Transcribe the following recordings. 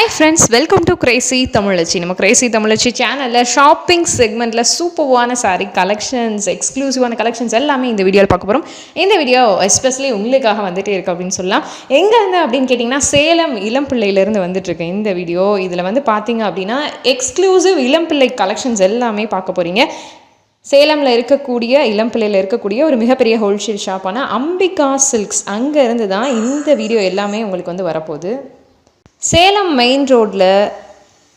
Hi friends welcome to crazy Tamizhachi நம்ம crazy தமிழச்சி சேனலில் shopping செக்மெண்ட்டில் சூப்பர்வான சாரி கலெக்ஷன்ஸ் எக்ஸ்க்ளூசிவான கலெக்ஷன்ஸ் எல்லாமே இந்த வீடியோவில் பார்க்க போகிறோம் இந்த வீடியோ எஸ்பெஷலி உங்களுக்காக வந்துட்டே இருக்குது அப்படின்னு சொல்லலாம். எங்கேருந்து அப்படின்னு கேட்டிங்கன்னா சேலம் இளம்பிள்ளையிலேருந்து வந்துட்டுருக்கு இந்த வீடியோ இதில் வந்து பார்த்தீங்க அப்படின்னா எக்ஸ்க்ளூசிவ் இளம்பிள்ளை கலெக்ஷன்ஸ் எல்லாமே பார்க்க போகிறீங்க சேலமில் இருக்கக்கூடிய இளம்பிள்ளையில் இருக்கக்கூடிய ஒரு மிகப்பெரிய ஹோல்சேல் ஷாப்பான அம்பிகா சில்க்ஸ் அங்கே இருந்து தான் இந்த வீடியோ எல்லாமே உங்களுக்கு வந்து வரப்போகுது. சேலம் மெயின் ரோட்டில்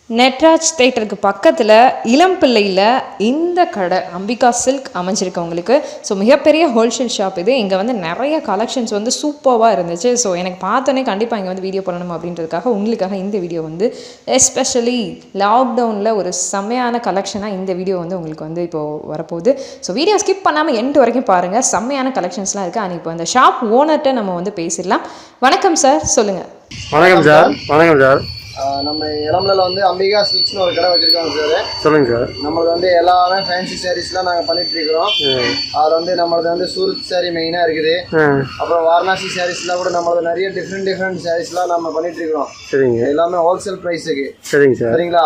நெட்ராஜ் தேட்டருக்கு பக்கத்தில் இளம்பிள்ளையில் இந்த கடை அம்பிகா சில்க் அமைஞ்சிருக்கு உங்களுக்கு ஸோ மிகப்பெரிய ஹோல்சேல் ஷாப் இது. இங்கே வந்து நிறைய கலெக்ஷன்ஸ் வந்து சூப்பராக இருந்துச்சு. ஸோ எனக்கு பார்த்தோன்னே கண்டிப்பாக இங்கே வந்து வீடியோ பண்ணணும் அப்படின்றதுக்காக உங்களுக்காக இந்த வீடியோ வந்து எஸ்பெஷலி லாக்டவுனில் ஒரு செம்மையான கலெக்ஷனாக இந்த வீடியோ வந்து உங்களுக்கு வந்து இப்போது வரப்போகுது. ஸோ வீடியோ ஸ்கிப் பண்ணாமல் எண்டு வரைக்கும் பாருங்கள் செம்மையான கலெக்ஷன்ஸ்லாம் இருக்குது அண்ட் இப்போ அந்த ஷாப் ஓனர்கிட்ட நம்ம வந்து பேசிடலாம். வணக்கம் சார் சொல்லுங்கள் வணக்கம் சார் வணக்கம் சார் நம்ம இளம்பல வந்து அம்பிகா சில்க்ஸ்னு ஒரு கடை வச்சிருக்கோம் சார். சொல்லுங்க சார். நம்மளது வந்து எல்லாமே ஃபேன்சி சாரீஸ்லாம் நாங்கள் பண்ணிட்டு இருக்கிறோம். அதில் வந்து நம்மளது வந்து சூரத் சாரி மெயினாக இருக்குது. அப்புறம் வாரணாசி சாரீஸ்லாம் கூட நம்மளது நிறைய டிஃப்ரெண்ட் டிஃப்ரெண்ட் சாரீஸ்லாம் நம்ம பண்ணிட்டு இருக்கிறோம். சரிங்க. எல்லாமே ஹோல்சேல் ப்ரைஸுக்கு சரிங்க சார். சரிங்களா?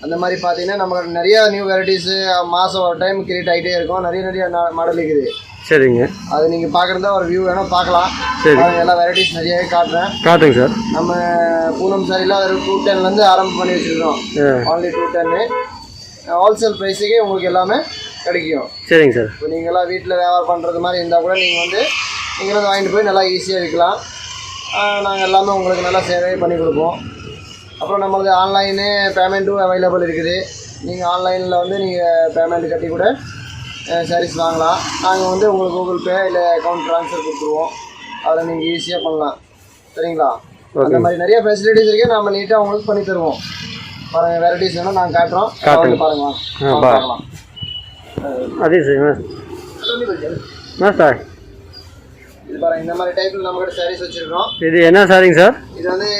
அந்த மாதிரி பார்த்தீங்கன்னா நமக்கு நிறைய நியூ வெரைட்டிஸு மாதம் ஒரு டைம் கிரியேட் ஆகிட்டே இருக்கும். நிறைய நிறைய மாடல் இருக்குது. சரிங்க. அது நீங்கள் பார்க்குறதா ஒரு வியூ வேணால் பார்க்கலாம் சரி. எல்லா வெரைட்டிஸ் நிறையவே காட்டுறேன். காட்டுங்க சார். நம்ம பூனம் சாரிலாம் ஒரு டூ டென்லேருந்து ஆரம்பம் பண்ணி வச்சுருக்கோம் ஆ. Only டூ டென்னு ஹோல்சேல் ப்ரைஸுக்கே உங்களுக்கு எல்லாமே கிடைக்கும். சரிங்க சார். இப்போ நீங்களாம் வீட்டில் வியாபாரம் பண்ணுறது மாதிரி இருந்தால் கூட நீங்கள் வந்து நீங்களும் வாங்கிட்டு போய் நல்லா ஈஸியாக விற்கலாம். நாங்கள் எல்லாமே உங்களுக்கு நல்லா சேவை பண்ணி கொடுப்போம். அப்புறம் நம்மளுக்கு ஆன்லைனு பேமெண்ட்டும் அவைலபிள் இருக்குது. நீங்கள் ஆன்லைனில் வந்து நீங்கள் பேமெண்ட் கட்டி கூட சாரீஸ் வாங்கலாம். நாங்கள் வந்து உங்களுக்கு கூகுள் பே இல்லை அக்கௌண்ட் ட்ரான்ஸ்ஃபர் கொடுத்துருவோம். அதில் நீங்கள் ஈஸியாக பண்ணலாம். சரிங்களா? அந்த மாதிரி நிறைய ஃபெசிலிட்டிஸ் இருக்குது நம்ம நீட்டாக உங்களுக்கு பண்ணி தருவோம். பாருங்க வெரைட்டிஸ் வேணால் நாங்கள் காட்டுறோம். காட்டுங்க. பாருங்க அதே சார் என்ன? சார் இது பாருங்க இந்த மாதிரி டைப்ல நம்ம கிட்ட சாரீஸ் வச்சிருக்கோம் இது என்ன சாரிங்க சார் இது வந்து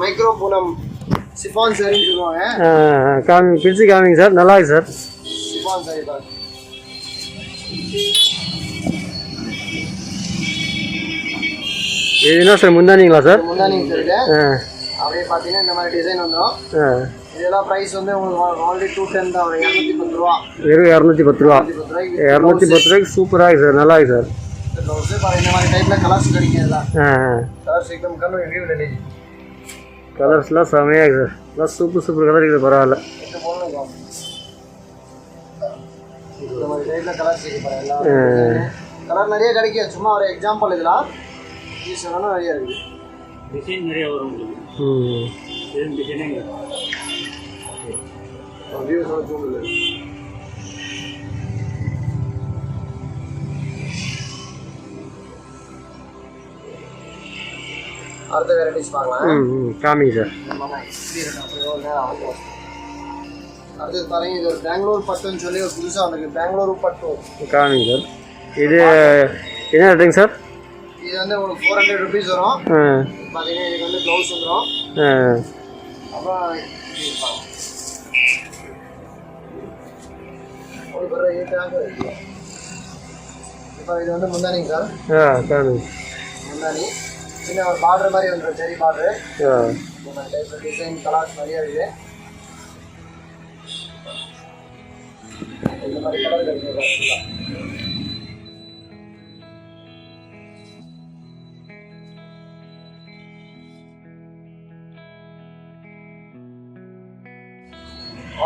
மைக்ரோ பூனம் சிஃபான் சாரின்னு சொல்லுவாங்க. ஆ, காமி பிரிச்சு காமிங்க சார் நல்லா இருக்கு சார் சிஃபான் சாரி பாருங்க. இது என்ன சார் முந்தானிங்களா சார் முந்தானிங்க சார் இது. அப்படியே பார்த்தீங்கன்னா இந்த மாதிரி டிசைன் வந்துடும் இதெல்லாம் ப்ரைஸ் வந்து உங்களுக்கு ஆல்ரெடி டூ டென் தான். இரநூத்தி பத்து ரூபா. வெறும் இரநூத்தி பத்து ரூபா. இரநூத்தி பத்து ரூபாய்க்கு சூப்பராக சார் நல்லா சார் ப்ளவுஸு பாருங்க இந்த மாதிரி டைப்பில் கலர்ஸ் கிடைக்கும் தான் கலர்ஸ் எக்தம் கலர் எங்கேயும் கலர்ஸ்லாம் செமையாக சார் நல்லா சூப்பர் சூப்பர் கலர் இருக்குது பரவாயில்ல. இந்த மாதிரி டைப்ல கலர்ஸ் இருக்கு பாருங்க ஆ. எல்லாம் கலர் நிறைய கிடைக்கும் சும்மா ஒரு எக்ஸாம்பிள் இதெல்லாம் யூஸ் வேணும் நிறைய இருக்குது ம் வியூஸோட ஜூம் இல்லை அடுத்த வெரைட்டிஸ் பார்க்கலாம் காமிங்க சார் அடுத்தது பாருங்க இது ஒரு பெங்களூர் பட்டுன்னு சொல்லி ஒரு புதுசாக வந்திருக்கு. பெங்களூர் பட்டு. காமிங்க சார். இது என்ன ரேட்டுங்க சார்? இது வந்து உங்களுக்கு ஃபோர் ஹண்ட்ரட் ருபீஸ் வரும். பார்த்தீங்கன்னா இதுக்கு வந்து ப்ளவுஸ் வந்துடும் அப்புறம். இப்போ இது வந்து முந்தானிங்க சார். ஆ முந்தானி. சின்ன ஒரு பார்டர் மாதிரி வந்துடும் சரி பார்டரு டிசைன் கலர்ஸ் நிறைய இருக்குது.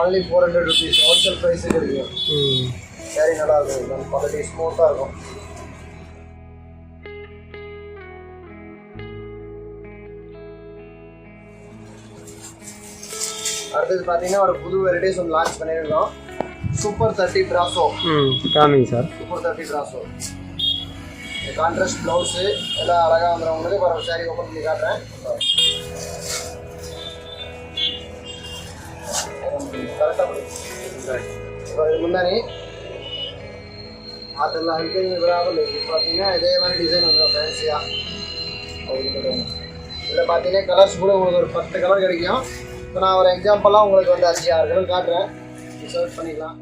Only four hundred rupees wholesale price கிடைக்கும் ம். சரி நல்லா இருக்கும். குவாலிட்டி ஸ்மூத்தாக இருக்கும். அடுத்தது பார்த்தீங்கன்னா ஒரு புது வெரைட்டிஸ் ஒன்று லான்ச் பண்ணியிருக்கோம் சூப்பர் தேர்ட்டி பிராசோ ம் காமிங்க sir super thirty brasso contrast blouse எல்லாம் அழகாக வந்துடும் உங்களுக்கு இப்போ சாரி ஓப்பன் பண்ணி காட்டுறேன். இப்போ இது முன்னாடி அதெல்லாம் ஹெல்பிங் விடாமல் பார்த்தீங்கன்னா இதே மாதிரி டிசைன் வந்துடும் ஃபேன்சியாக இதில் பார்த்தீங்கன்னா கலர்ஸ் கூட உங்களுக்கு ஒரு பத்து கலர் கிடைக்கும். இப்போ நான் ஒரு எக்ஸாம்பிளாக உங்களுக்கு வந்து அஞ்சு ஆறு கலர் காட்டுறேன். சர்ச் பண்ணிக்கலாம்.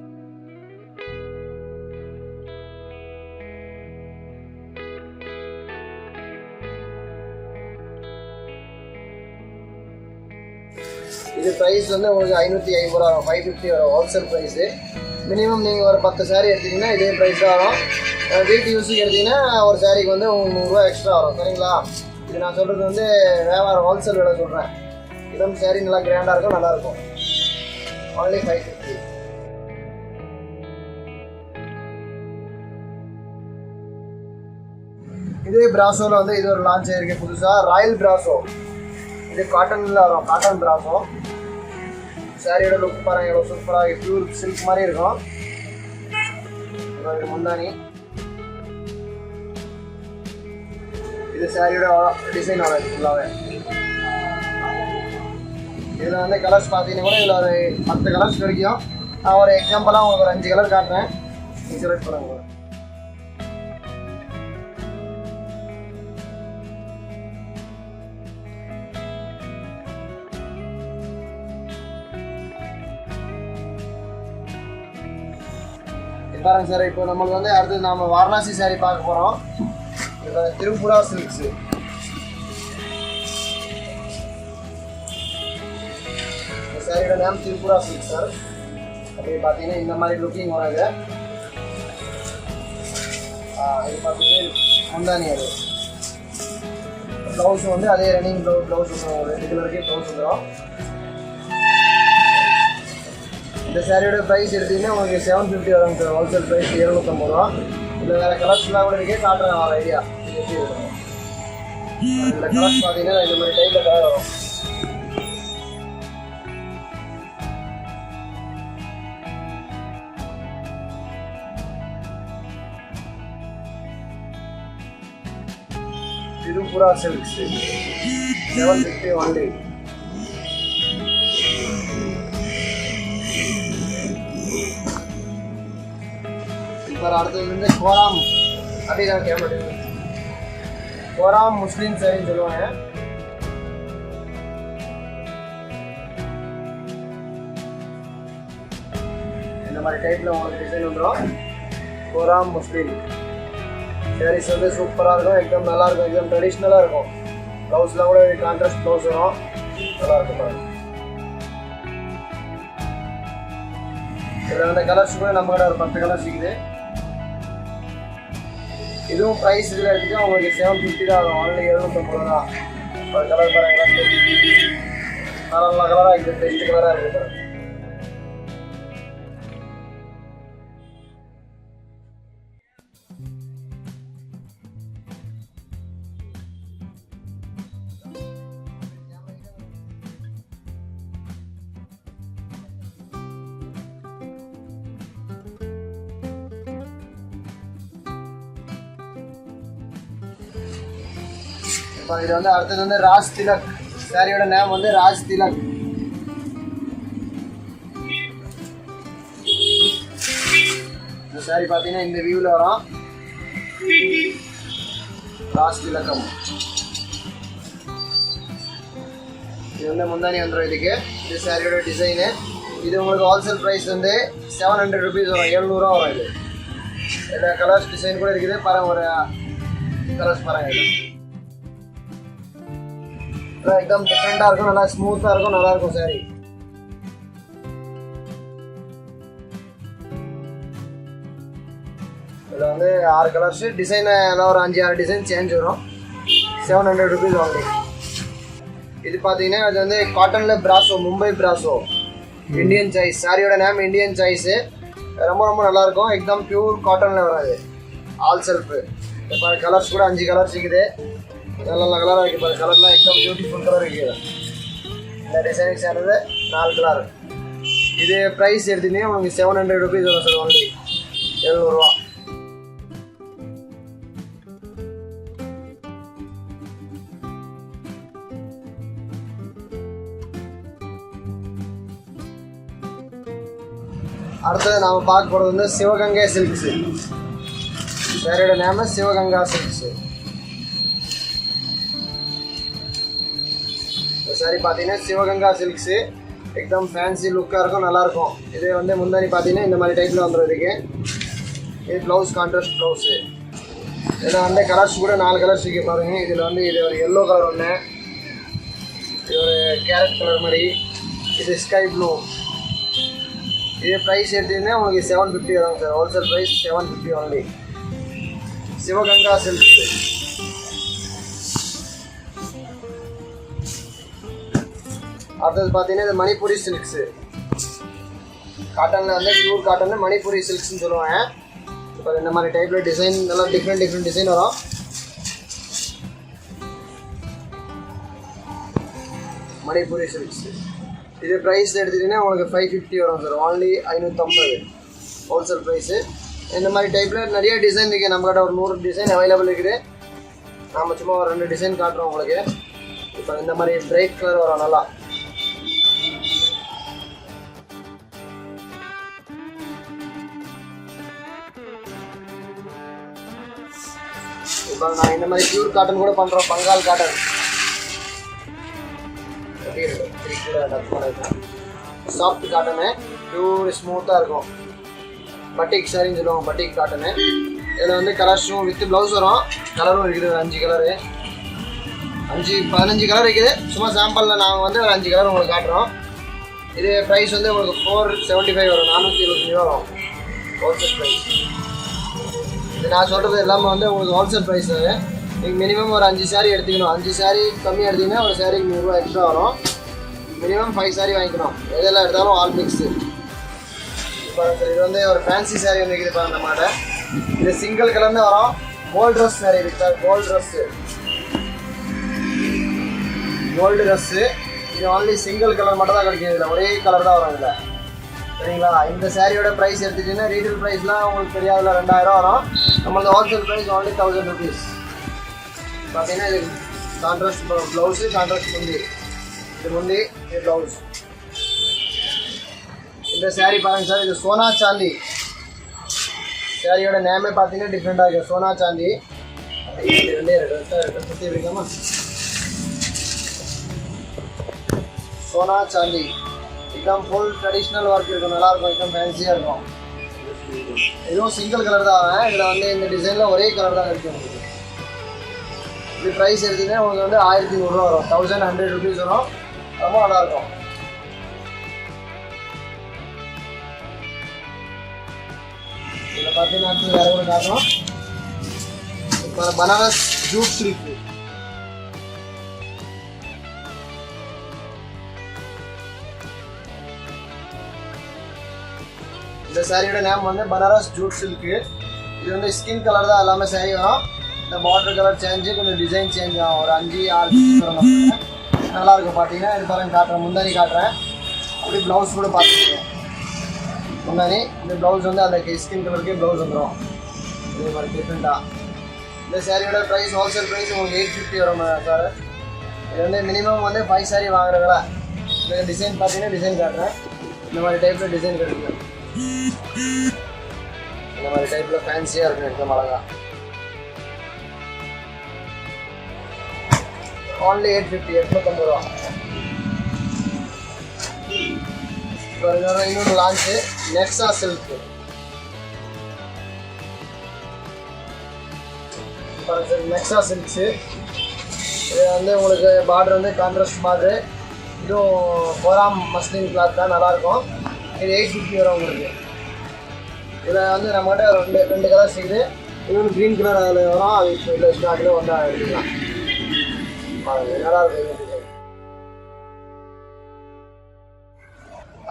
இது ப்ரைஸ் வந்து உங்களுக்கு ஐநூற்றி ஐம்பது ரூபா வரும் ஃபைவ் ஃபிஃப்டி வரும். ஹோல்சேல் ப்ரைஸு மினிமம் நீங்கள் ஒரு பத்து saree எடுத்தீங்கன்னா இதே ப்ரைஸ் தான் வரும். வீட்டு யூஸுக்கு எடுத்தீங்கன்னா ஒரு சாரிக்கு வந்து உங்களுக்கு நூறுரூவா எக்ஸ்ட்ரா வரும். சரிங்களா? இது நான் சொல்கிறது வந்து வியாபாரம் ஹோல்சேல் விலை சொல்கிறேன் இதம் சாரி நல்லா கிராண்டாக இருக்கும் நல்லாயிருக்கும் ஒன்லி ஃபைவ் ஃபிஃப்டி இதே பிராசோவில் வந்து இது ஒரு லான்ச் ஆயிருக்கு புதுசாக ராயல் பிராசோ இது காட்டனில் வரும் காட்டன் பிராசோ சாரியோட லுக் பாருங்க எவ்வளோ சூப்பராக பியூர் சில்க் மாதிரி இருக்கும். முந்தானி. இது சாரியோட டிசைன் ஆகும் ஃபுல்லாகவே இதில் வந்து கலர்ஸ் பார்த்தீங்கன்னா கூட இதில் ஒரு பத்து கலர்ஸ் கிடைக்கும். நான் ஒரு எக்ஸாம்பிளாக உங்களுக்கு ஒரு அஞ்சு கலர் காட்டுறேன். நீங்கள் செலக்ட் பண்ணுங்க. பாருங்க சார் இப்போ நம்மளுக்கு வந்து அடுத்து நம்ம வாரணாசி சாரி பார்க்க போகிறோம் இப்போ திருப்புரா சில்க்ஸு சாரியோட நேம் திரிபுரா சில்க் சார். அப்படி பார்த்தீங்கன்னா இந்த மாதிரி லுக்கிங் வராது இது பார்த்தீங்கன்னா முந்தானி அது. ப்ளவுஸ் வந்து அதே ரன்னிங் ப்ளவு ப்ளவுஸ் வந்துடும் ரெண்டு கலருக்கே ப்ளவுஸ் வந்துடும் இந்த சாரியோட ப்ரைஸ் எடுத்தீங்கன்னா உங்களுக்கு செவன் ஃபிஃப்டி வரும் சார் ஹோல்சேல் ப்ரைஸ் எழுநூற்றம்பது ரூபா. இல்லை வேறு கலர்ஸ்லாம் கூட இருக்கே காட்டுறேன் ஒரு ஐடியா எப்படி இருக்கும்? இந்த கலர்ஸ் பார்த்தீங்கன்னா இந்த மாதிரி டைப்பில் கலர் வரும். Tripura silks seven fifty only இப்போ அடுத்தது வந்து கோராம் அப்படியே நான் கேட்க கோராம் முஸ்லீம் சரின்னு சொல்லுவாங்க இந்த மாதிரி டைப்பில் உங்களுக்கு டிசைன் வந்துடும் கோராம் முஸ்லீம் சாரீஸ் வந்து சூப்பராக இருக்கும். எக்தம் நல்லா இருக்கும். எக்தம் ட்ரெடிஷ்னலாக இருக்கும். ப்ளவுஸ்லாம் கூட கான்ட்ராஸ்ட் ப்ளவுஸ் வரும். நல்லா இருக்கும் இதில் வந்து கலர்ஸ் கூட நம்ம கடை ஒரு பத்து கலர்ஸ் இருக்குது. இதுவும் ப்ரைஸ் இதில் எடுத்துட்டு உங்களுக்கு செவன் ஃபிஃப்டி தான் ஆகும் ஆன்லைன் எழுநூற்றம்பது ரூபா ஒரு கலர் பாருங்க. நல்ல நல்ல கலராக இருக்குது. பெஸ்ட் கலராக இருக்குது பாருங்கள் ஸோ இது வந்து அடுத்தது வந்து ராஜ் திலக். சாரியோட நேம் வந்து ராஜ் திலக். இந்த சாரி பார்த்தீங்கன்னா இந்த வியூவில் வரும். ராஜ் திலக்கம். இது வந்து முந்தானி வந்துடும் இதுக்கு. இது சாரியோட டிசைனு இது உங்களுக்கு ஹோல்சேல் ப்ரைஸ் வந்து செவன் ஹண்ட்ரட் ருபீஸ் வரும். எழுநூறுவா வரும் இது. எல்லா கலர்ஸ் டிசைன் கூட இருக்குது. பாருங்க ஒரு கலர்ஸ் பாருங்க எக்தம் டிஃப்ரெண்ட்டாக இருக்கும் நல்லா ஸ்மூத்தாக இருக்கும் நல்லாயிருக்கும் சாரி இதில் வந்து ஆறு கலர்ஸு டிசைன் எல்லாம் ஒரு அஞ்சு ஆறு டிசைன் சேஞ்ச் வரும். செவன் ஹண்ட்ரட் ருபீஸ் வாங்குறீங்க இது பார்த்தீங்கன்னா இது வந்து காட்டனில் brasso Mumbai brasso Indian choice சாரியோட நேம் இந்தியன் சாய்ஸு ரொம்ப ரொம்ப நல்லாயிருக்கும் எக்தம் பியூர் காட்டனில் வராது. ஆல் செல்ஃபு இப்போ கலர்ஸ் கூட அஞ்சு கலர்ஸ் இருக்குது. நல்லா நல்ல கலராக இருக்குது பாரு. கலர்லாம் எக்ஸாம் பியூட்டிஃபுல் கலர் இருக்குது இந்த டிசைனுக்கு சேர்ந்தது நாலு கலர் இது ப்ரைஸ் எடுத்தீங்கன்னா உங்களுக்கு செவன் ஹண்ட்ரட் ருபீஸ் வரும் சார் ஒன்லி எழுநூறுவா. அடுத்தது நாம் பார்க்க போகிறது வந்து சிவகங்கை சில்க்ஸு சாரியோட நேம சிவகங்கா சில்க்ஸு சாரி பார்த்தீங்கன்னா சிவகங்கா சில்க்ஸு எக்தம் ஃபேன்சி லுக்காக இருக்கும் நல்லாயிருக்கும். இதே வந்து முந்தானி பார்த்தீங்கன்னா இந்த மாதிரி டைப்பில் வந்துடும் இதுக்கு இது ப்ளவுஸ் கான்ட்ராஸ்ட் ப்ளவுஸு இதில் வந்து கலர்ஸ் கூட நாலு கலர்ஸ் இருக்கு பாருங்க. இதில் வந்து இது ஒரு எல்லோ கலர் ஒன்று இது ஒரு கேரட் கலர் மாதிரி. இது ஸ்கை ப்ளூ இது ப்ரைஸ் எடுத்தீங்கன்னா உங்களுக்கு செவன் ஃபிஃப்டி வரும் sir wholesale price seven fifty only Sivaganga silks அடுத்தது பார்த்தீங்கன்னா இது மணிப்பூரி சில்க்ஸு. காட்டனில் வந்து பியூர் காட்டனில் மணிப்பூரி சில்க்ஸ்னு சொல்லுவாங்க. இப்போ இந்த மாதிரி டைப்பில் டிசைன் நல்லா டிஃப்ரெண்ட் டிஃப்ரெண்ட் டிசைன் வரும். மணிப்பூரி சில்க்ஸ். இது ப்ரைஸ் எடுத்துக்கிட்டிங்கன்னா உங்களுக்கு ஃபைவ் ஃபிஃப்டி வரும் சார் ஓன்லி ஐநூற்றம்பது ஹோல்சேல் ப்ரைஸு இந்த மாதிரி டைப்பில் நிறைய டிசைன் இருக்குது நம்மக்கிட்ட ஒரு நூறு டிசைன் அவைலபிள் இருக்குது. நாம் சும்மா ஒரு ரெண்டு டிசைன் காட்டுறோம் உங்களுக்கு. இப்போ இந்த மாதிரி பிரைட் கலர் வரும் நல்லா. இப்போ நான் இந்த மாதிரி பியூர் காட்டன் கூட பண்ணுறோம் Bengal cotton soft cotton pure ஸ்மூத்தாக இருக்கும். பட்டிக் சாரின்னு சொல்லுவாங்க பட்டிக் காட்டனு இதில் வந்து கலர்ஸும் வித் ப்ளவுஸ் வரும். கலரும் இருக்குது ஒரு அஞ்சு கலரு அஞ்சு பதினஞ்சு கலர் இருக்குது. சும்மா சாம்பிளில் நாங்கள் வந்து ஒரு அஞ்சு கலர் உங்களுக்கு காட்டுறோம். இது ப்ரைஸ் வந்து உங்களுக்கு ஃபோர் செவன்ட்டி ஃபைவ் வரும் நானூற்றி இருபத்தஞ்சி ரூபா வரும். ஹோல்சேல் ப்ரைஸ் நான் சொல்கிறது எல்லாமே வந்து உங்களுக்கு ஹோல்சேல் ப்ரைஸ் நீங்கள் மினிமம் ஒரு அஞ்சு சாரி எடுத்துக்கணும் அஞ்சு சாரி கம்மியாக எடுத்தீங்கன்னா ஒரு சாரிக்கு நூறுரூவா எக்ஸ்ட்ரா வரும். மினிமம் ஃபைவ் சாரி வாங்கிக்கணும். எதெல்லாம் எடுத்தாலும் ஆல் மிக்ஸு இப்போ இது வந்து ஒரு ஃபேன்சி சாரி வந்து இப்போ பாருங்க நம்மகிட்ட. இது சிங்கிள் கலர்னு வரும். கோல்ட் ட்ரெஸ் சாரி இருக்கு sir gold dress gold dress இது ஒன்லி சிங்கிள் கலர் மட்டும் தான் கிடைக்கும் இதில். ஒரே கலர் தான் வரும் இதில். சரிங்களா? இந்த சாரியோட ப்ரைஸ் எடுத்துக்கிட்டிங்கன்னா ரீட்டைல் ப்ரைஸ்லாம் உங்களுக்கு தெரியாதுல ரெண்டாயிரம் வரும். మనది wholesale price only thousand rupees మాకైనా ఇది కాంట్రాస్ట్ బ్లౌజ్ కాంట్రాస్ట్ ఉంది ఇది ఉంది ఈ బ్లౌజ్ இந்த சாரீ பாருங்க சார் இது சோனா சாந்தி சாரியோட நேமே பார்த்தீங்கன்னா டிஃப்ரெண்ட்டாக இருக்குது சோனா சாந்தி ரெண்டே சுற்றி இருக்கலாமா சோனா சாந்தி இதுதான் ஃபுல் ட்ரெடிஷ்னல் ஒர்க் இருக்கும் நல்லாயிருக்கும் இதுதான் ஃபேன்சியாக இருக்கும் இதுவும் சிங்கிள் கலர் தான் இதில் வந்து இந்த டிசைனில் ஒரே கலர் தான் இருக்கு உங்களுக்கு இது ப்ரைஸ் எடுத்தீங்கன்னா உங்களுக்கு வந்து ஆயிரத்தி நூறுரூவா வரும். தௌசண்ட் ஹண்ட்ரட் ருபீஸ் வரும். ரொம்ப நல்லாயிருக்கும். இதில் பார்த்தீங்கன்னா வேறு ஒரு காரணம் இப்போ பனாரஸ் ஜூட் இருக்குது இந்த சாரியோட நேம் வந்து பனாரஸ் ஜூட் சில்க்கு இது வந்து ஸ்கின் கலர் தான் எல்லாமே சாரி வரும் இந்த பார்டர் கலர் சேஞ்சு கொஞ்சம் டிசைன் சேஞ்ச் ஆகும். ஒரு அஞ்சு ஆறு நல்லா இருக்கும். பார்த்தீங்கன்னா இது பாருங்க காட்டுறேன். முந்தானி காட்டுறேன். அப்படி ப்ளவுஸ் கூட பார்த்துருக்கேன் முன்னாடி இந்த ப்ளவுஸ் வந்து அந்த ஸ்கின் கலருக்கே ப்ளவுஸ் வந்துடும் இதே மாதிரி டிஃப்ரெண்ட்டாக இந்த சாரியோட ப்ரைஸ் ஹோல்சேல் ப்ரைஸ் உங்களுக்கு எயிட் ஃபிஃப்டி வரும் சார் இது வந்து மினிமம் வந்து ஃபைவ் சாரி வாங்குற விலை இந்த டிசைன் பார்த்தீங்கன்னா டிசைன் காட்டுறேன். இந்த மாதிரி டைப்பில் டிசைன் கிடைக்கும் இந்த மாதிரி டைப்பில் ஃபேன்சியாக இருக்கும் எடுத்த மிளகா ஒன்லி எயிட் ஃபிஃப்டி எட்நூத்தம்பது ரூபா. இப்போ இன்னொரு இன்னொரு launch Nexa silk Nexa silks இது வந்து உங்களுக்கு பார்டர் வந்து கான்ட்ராஸ்ட் பார்டரு இதுவும் போராம் மஸ்லின் கிளாத் தான் நல்லாயிருக்கும் இது எயிட் ஃபிஃப்டி வரும் உங்களுக்கு. இதில் வந்து நம்மகிட்ட ரெண்டு ரெண்டு கலர் இருக்குது இன்னொன்று க்ரீன் கலர் அதில் வரும். அது இப்போ இல்லை ஸ்டாக்கில் ஒன்றா எடுத்துக்கலாம். நல்லா இருக்கும்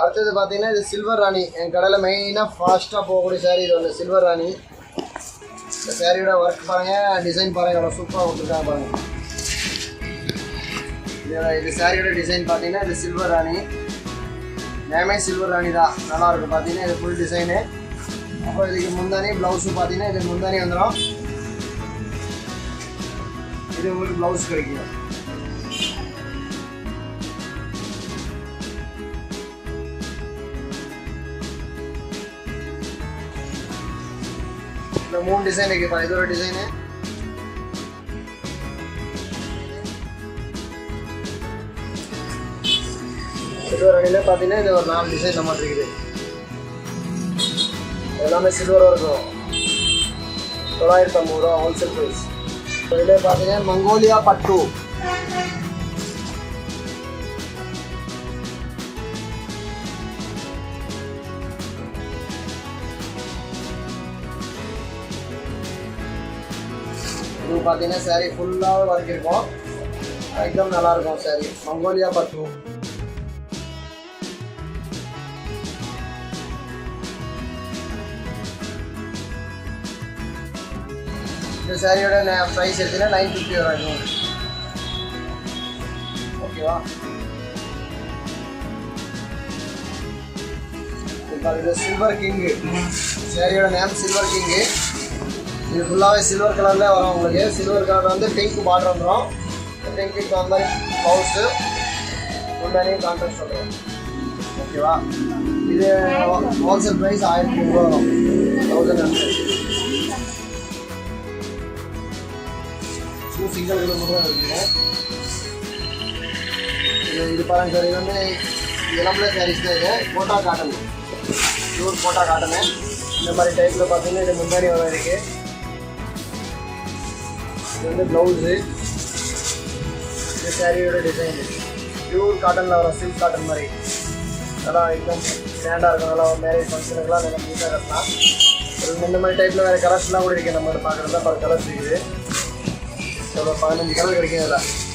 அடுத்தது பார்த்தீங்கன்னா இது சில்வர் ராணி. என் கடையில் மெயினாக ஃபாஸ்ட்டாக போகக்கூடிய சாரீ இது ஒன்று சில்வர் ராணி. இந்த சாரியோட ஒர்க் பாருங்கள் டிசைன் பாருங்க எவ்வளோ சூப்பராக கொடுத்துருக்காங்க பாருங்கள் இது இது சாரியோட டிசைன் பார்த்தீங்கன்னா இது சில்வர் ராணி. நேமே சில்வர் ராணி தான். நல்லாயிருக்கும் பார்த்தீங்கன்னா இது ஃபுல் டிசைனு அப்புறம் இதுக்கு முந்தானே ப்ளவுஸும் பார்த்தீங்கன்னா இது முந்தானே வந்துடும் இது உங்களுக்கு ப்ளவுஸ் கிடைக்கும். இந்த மூணு டிசைன் இருக்குப்பா இது ஒரு டிசைனு இது ஒரு பார்த்தீங்கன்னா இது ஒரு நாலு டிசைன் நம்ம இருக்குது. எல்லாமே சில்வராக இருக்கும். தொள்ளாயிரத்தி ஐம்பது ரூபா ஹோல்சேல் ப்ரைஸ் இதில் பார்த்தீங்கன்னா மங்கோலியா பட்டு. பார்த்தீங்கன்னா சாரீ ஃபுல்லாக வரைக்கும் இருக்கும் ஐட்டம் நல்லாயிருக்கும் சாரீ மங்கோலியா பட்டு. இந்த சாரியோட ப்ரைஸ் எடுத்தீங்கன்னா நைன் ஃபிஃப்டி வரும் ஓகேவா இது சில்வர் கிங்கு சாரியோட நேம் சில்வர் கிங்கு இது ஃபுல்லாகவே சில்வர் கலரில் வரும் உங்களுக்கு. சில்வர் கலர் வந்து பிங்க் பார்டர் வந்துடும் பிங்க்கு அந்த மாதிரி ப்ளவுஸு முன்னாடியும் கான்ட்ராக்ட் சொல்கிறோம் ஓகேவா இது ஹோல்சேல் ப்ரைஸ் ஆயிரத்தி ஐம்பது வரும். தௌசண்ட் ஹண்ட்ரட் சிங்கிள் கிலோமீட்டர் தான் இருக்குது இது பாருங்க சார் இது வந்து இளம்பல சாரீஸ் தான் இது. Kota cotton pure Kota cotton இந்த மாதிரி டைப்பில் பார்த்தீங்கன்னா இது முன்னாடி வர இருக்குது இது வந்து ப்ளவுஸு இந்த சாரியோட டிசைன் ப்யூர் காட்டனில் வர சில்க் காட்டன் மாதிரி. நல்லா இன்னும் கிராண்டாக இருக்கும். நல்லா மேரேஜ் ஃபங்க்ஷனுக்கெல்லாம் நல்லா நீட்டாக கட்டலாம் இந்த மாதிரி டைப்பில் வேறு கலர்ஸ்லாம் கூட இருக்குது நம்ம பார்க்குறது பல கலர்ஸ் இருக்குது. எவ்வளோ பதினஞ்சு கலர் கிடைக்கும் இதில்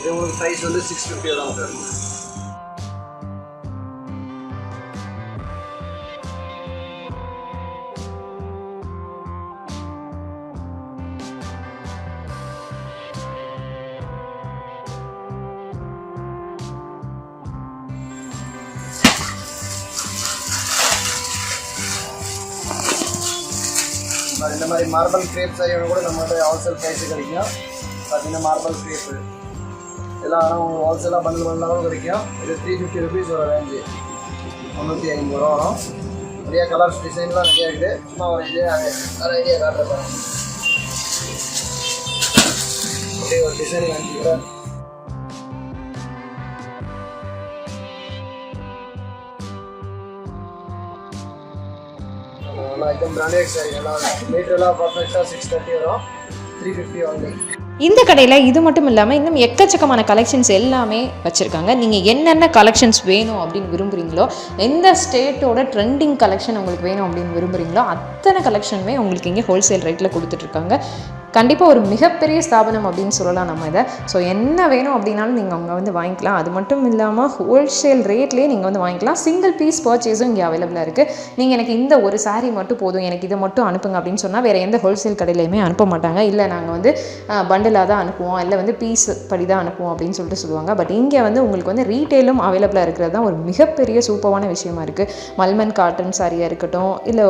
இது உங்களுக்கு ப்ரைஸ் வந்து சிக்ஸ் ஃபிஃப்டி தான் சார் இந்த மாதிரி மார்பல் கிரேப் சாரியோட கூட நம்மகிட்ட ஹோல்சேல் ப்ரைஸு கிடைக்கும் பார்த்தீங்கன்னா மார்பல் கிரேப்பு எல்லாம் ஆனால் உங்களுக்கு ஹோல்சேலாக பண்டில் பண்ணாலும் கிடைக்கும் இது த்ரீ ஃபிஃப்டி ருபீஸ் வரும் ரேஞ்சு முந்நூற்றி ஐம்பது ரூபா வரும் நிறைய கலர்ஸ் டிசைன்லாம் நிறைய இருக்குது சும்மா ஒரு இதே வேறு ஐடியா காட்டுறேன் அப்படியே ஒரு டிசைன் காமிக்கிறேன் நல்லா ஐட்டம் பிராண்டட் சாரி எல்லாம் மீட்டர்லாம் பர்ஃபெக்டாக சிக்ஸ் தேர்ட்டி வரும் த்ரீ ஃபிஃப்டி ஒன்லி இந்த கடையில் இது மட்டும் இல்லாமல் இன்னும் எக்கச்சக்கமான கலெக்ஷன்ஸ் எல்லாமே வச்சுருக்காங்க. நீங்கள் என்னென்ன கலெக்ஷன்ஸ் வேணும் அப்படின்னு விரும்புகிறீங்களோ எந்த ஸ்டேட்டோட ட்ரெண்டிங் கலெக்ஷன் உங்களுக்கு வேணும் அப்படின்னு விரும்புகிறீங்களோ அத்தனை கலெக்ஷனுமே உங்களுக்கு இங்கே ஹோல்சேல் ரேட்டில் கொடுத்துட்ருக்காங்க கண்டிப்பாக ஒரு மிகப்பெரிய ஸ்தாபனம் அப்படின்னு சொல்லலாம் நம்ம இதை. ஸோ என்ன வேணும் அப்படின்னாலும் நீங்கள் அங்கே வந்து வாங்கிக்கலாம். அது மட்டும் இல்லாமல் ஹோல்சேல் ரேட்லேயே நீங்கள் வந்து வாங்கிக்கலாம். சிங்கிள் பீஸ் பர்ச்சேஸும் இங்கே அவைலபிளாக இருக்குது நீங்கள் எனக்கு இந்த ஒரு சாரீ மட்டும் போதும். எனக்கு இதை மட்டும் அனுப்புங்க அப்படின்னு சொன்னால் வேறு எந்த ஹோல்சேல் கடையிலையுமே அனுப்ப மாட்டாங்க. இல்லை நாங்கள் வந்து பண்டிலாக தான் அனுப்புவோம். இல்லை வந்து பீஸ் படி தான் அனுப்புவோம் அப்படின்னு சொல்லிட்டு சொல்லுவாங்க. பட் இங்கே வந்து உங்களுக்கு வந்து ரீட்டெயிலும் அவைலபிளாக இருக்கிறது தான் ஒரு மிகப்பெரிய சூப்பரான விஷயமா இருக்குது மல்மன் காட்டன் சாரியாக இருக்கட்டும் இல்லை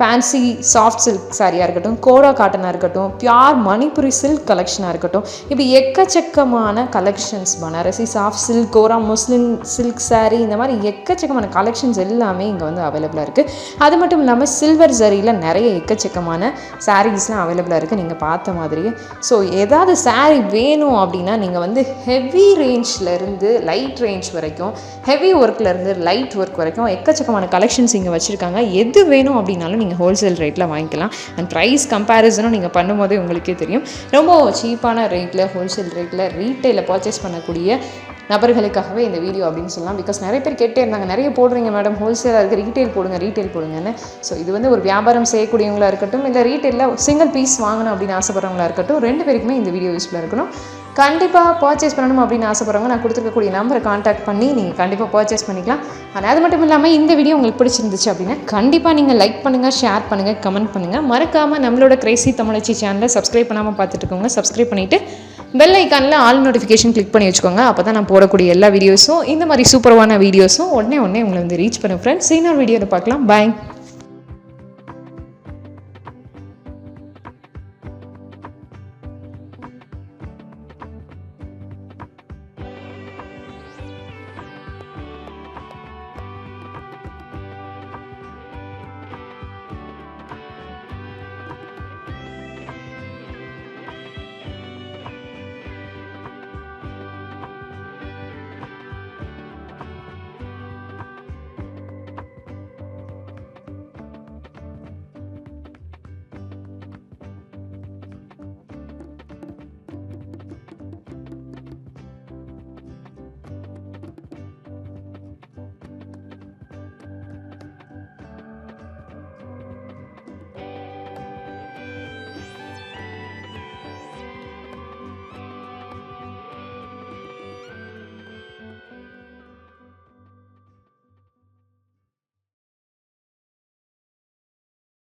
ஃபேன்சி சாஃப்ட் சில்க் சாரியாக இருக்கட்டும் கோரா காட்டனாக இருக்கட்டும் பியூர் மணிப்புரி சில்க் கலெக்ஷனாக இருக்கட்டும் இப்படி எக்கச்சக்கமான கலெக்ஷன்ஸ் பனாரசி சாஃப்ட் சில்க் ஓரா முஸ்லிம் சில்க் saree இந்த மாதிரி எக்கச்சக்கமான கலெக்ஷன்ஸ் எல்லாமே இங்கே வந்து அவைலபிளாக இருக்குது அது மட்டும் இல்லாமல் சில்வர் ஜரியில் நிறைய எக்கச்சக்கமான சாரீஸ்லாம் அவைலபிளாக இருக்குது நீங்கள் பார்த்த மாதிரியே. ஸோ ஏதாவது saree வேணும் அப்படின்னா நீங்கள் வந்து ஹெவி ரேஞ்ச்லேருந்து லைட் ரேஞ்ச் வரைக்கும் ஹெவி ஒர்க்லேருந்து லைட் ஒர்க் வரைக்கும் எக்கச்சக்கமான கலெக்ஷன்ஸ் இங்கே வச்சுருக்காங்க. எது வேணும் அப்படின்னாலும் நீங்கள் ஹோல்சேல் ரேட்டில் வாங்கிக்கலாம். அண்ட் ப்ரைஸ் கம்பேரிசனும் நீங்கள் பண்ணும்போதே உங்களுக்கே தெரியும். ரொம்ப சீப்பான ரேட்டில் ஹோல்சேல் ரேட்டில் ரீட்டைலில் பர்ச்சேஸ் பண்ணக்கூடிய நபர்களுக்காகவே இந்த வீடியோ அப்படின்னு சொல்லலாம். பிகாஸ் நிறைய பேர் கேட்டே இருந்தாங்க நிறைய போடுறீங்க மேடம் ஹோல்சேலாக இருக்குது ரீட்டைல் போடுங்க ரீட்டைல் போடுங்கன்னு. ஸோ இது வந்து ஒரு வியாபாரம் செய்யக்கூடியவங்களா இருக்கட்டும் இல்லை ரீட்டைலில் சிங்கிள் பீஸ் வாங்கணும் அப்படின்னு ஆசைப்படுறவங்களா இருக்கட்டும் ரெண்டு பேருக்குமே இந்த வீடியோ யூஸ்ஃபுல்லாக இருக்கணும். கண்டிப்பாக பர்ச்சேஸ் பண்ணணும் அப்படின்னு ஆசைப்படுறவங்க நான் கொடுத்துருக்கக்கூடிய நம்பரை காண்டாக்ட் பண்ணி நீங்கள் கண்டிப்பாக பர்ச்சேஸ் பண்ணிக்கலாம். ஆனால் அது மட்டும் இல்லாமல் இந்த வீடியோ உங்களுக்கு பிடிச்சிருந்துச்சு அப்படின்னா கண்டிப்பாக நீங்கள் லைக் பண்ணுங்கள் ஷேர் பண்ணுங்கள் கமெண்ட் பண்ணுங்கள் மறக்காமல் நம்மளோட கிரேசி தமிழச்சி சேனலை சப்ஸ்கிரைப் பண்ணாமல் பார்த்துட்டு இருக்கவங்க சப்ஸ்கிரைப் பண்ணிவிட்டு பெல் ஐக்கானில் ஆல் நோட்டிஃபிகேஷன் கிளிக் பண்ணி வச்சுக்கோங்க. அப்போ தான் நான் போடக்கூடிய எல்லா வீடியோஸும் இந்த மாதிரி சூப்பரான வீடியோஸும் உடனே உடனே உங்களை வந்து ரீச் பண்ணும். ஃப்ரெண்ட்ஸ் இன்னொரு வீடியோவில் பார்க்கலாம். பாய்